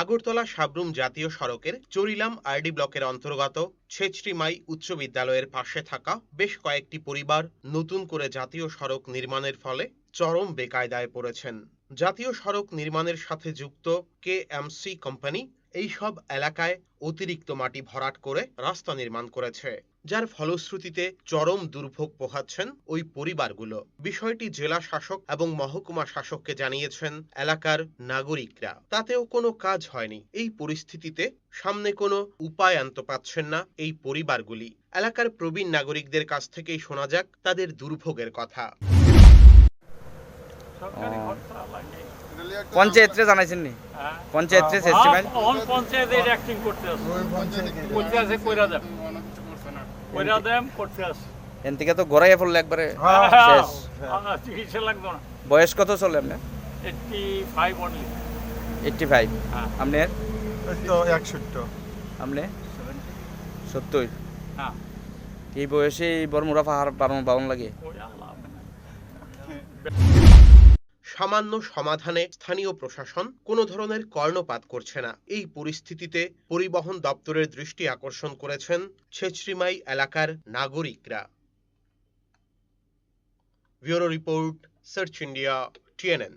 আগরতলা সাবরুম জাতীয় সড়কের চরিলাম আরডি ব্লকের অন্তর্গত ছেচরিমাই উচ্চ বিদ্যালয়ের পাশে থাকা বেশ কয়েকটি পরিবার নতুন করে জাতীয় সড়ক নির্মাণের ফলে চরম বেকায়দায় পড়েছেন। জাতীয় সড়ক নির্মাণের সাথে যুক্ত কে এম সি কোম্পানি এইসব এলাকায় অতিরিক্ত মাটি ভরাট করে রাস্তা নির্মাণ করেছে। যার ফলশ্রুতিতে চরম দুর্ভোগ পোহাচ্ছেন ওই পরিবারগুলো। বিষয়টি জেলা শাসক এবং মহকুমা শাসককে জানিয়েছেন এলাকার নাগরিকরা। তাতেও কোনো কাজ হয়নি। এই পরিস্থিতিতে সামনে কোনো উপায় আনতে পাচ্ছেন না এই পরিবারগুলি। এলাকার প্রবীণ নাগরিকদের কাছ থেকেই শোনা যাক তাদের দুর্ভোগের কথা। পঞ্চায়েতরে জানাইছেন নি হ্যাঁ পঞ্চায়েতরে এস্টিমেট অন পঞ্চায়েত এই অ্যাক্টিং করতে আছে। আছে কইরা দেম কইরা দেম করতে আছে এন থেকে তো গড়াইয়া পড়ল একবারে শেষ। হ্যাঁ, চিকিৎসা লাগতো না। বয়স কত চলে আপনার? Eighty five only eighty five হ্যাঁ। আপনার? এই তো একষট্টি আপনি সত্তর। হ্যাঁ। এই বয়সে এই বরমুড়া পাহাড় বারণ লাগে। সামান্য সমাধানে স্থানীয় প্রশাসন কোনো ধরনের কর্ণপাত করছে না। এই পরিস্থিতিতে পরিবহন দপ্তরের দৃষ্টি আকর্ষণ করেছেন ছেচরিমাই এলাকার নাগরিকরা। Bureau report, search India, TNN.